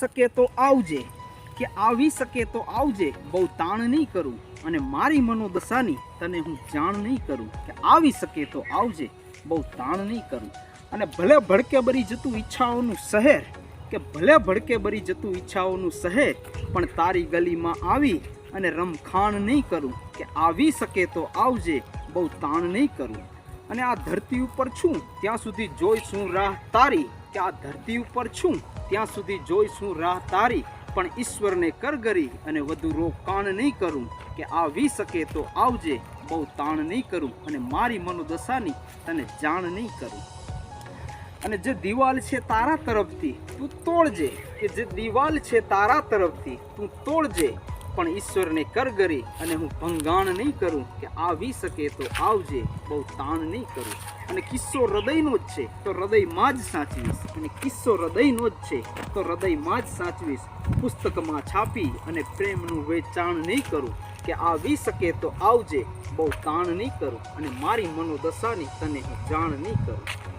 શકે તો આવજે, કે આવી શકે તો આવજે, બહુ તાણ નહીં કરું અને મારી મનોદશાની તને હું જાણ નહીં કરું કે આવી શકે તો આવજે, બહુ તાણ નહીં કરું. અને ભલે ભડકે બરી જતું ઈચ્છાઓનું શહેર, કે ભલે ભડકે બરી જતું ઈચ્છાઓનું શહેર, પણ તારી ગલીમાં આવી અને રમખાણ નહીં કરું કે આવી શકે તો આવજે, બહુ તાણ નહીં કરું. અને આ ધરતી ઉપર છું, ત્યાં સુધી જોઈશું રાહ તારી. કે આ ધરતી ઉપર છું. ત્યાં સુધી જોઈશું રાહ તારી, પણ ઈશ્વરને કરગરી અને વધુ રોકાણ નહીં કરું. કે આવી શકે તો આવજે, બહુ તાણ નહીં કરું અને મારી મનોદશાની તને જાણ નહીં કરું. અને જે દિવાલ છે તારા તરફથી, તું તોડજે. કે જે દિવાલ છે તારા તરફથી, તું તોડજે. પણ ઈશ્વરને કરગરી અને હું ભંગાણ નહીં કરું કે આવી શકે તો આવજે, બહુ તાણ નહીં કરું. અને કિસ્સો હૃદયનો જ છે, તો હૃદયમાં જ સાચવીશ. અને કિસ્સો હૃદયનો જ છે, તો હૃદયમાં જ સાચવીશ. પુસ્તકમાં છાપી અને પ્રેમનું વેચાણ નહીં કરું કે આવી શકે તો આવજે, બહુ તાણ નહીં કરું. અને મારી મનોદશાની તને હું જાણ નહીં કરું.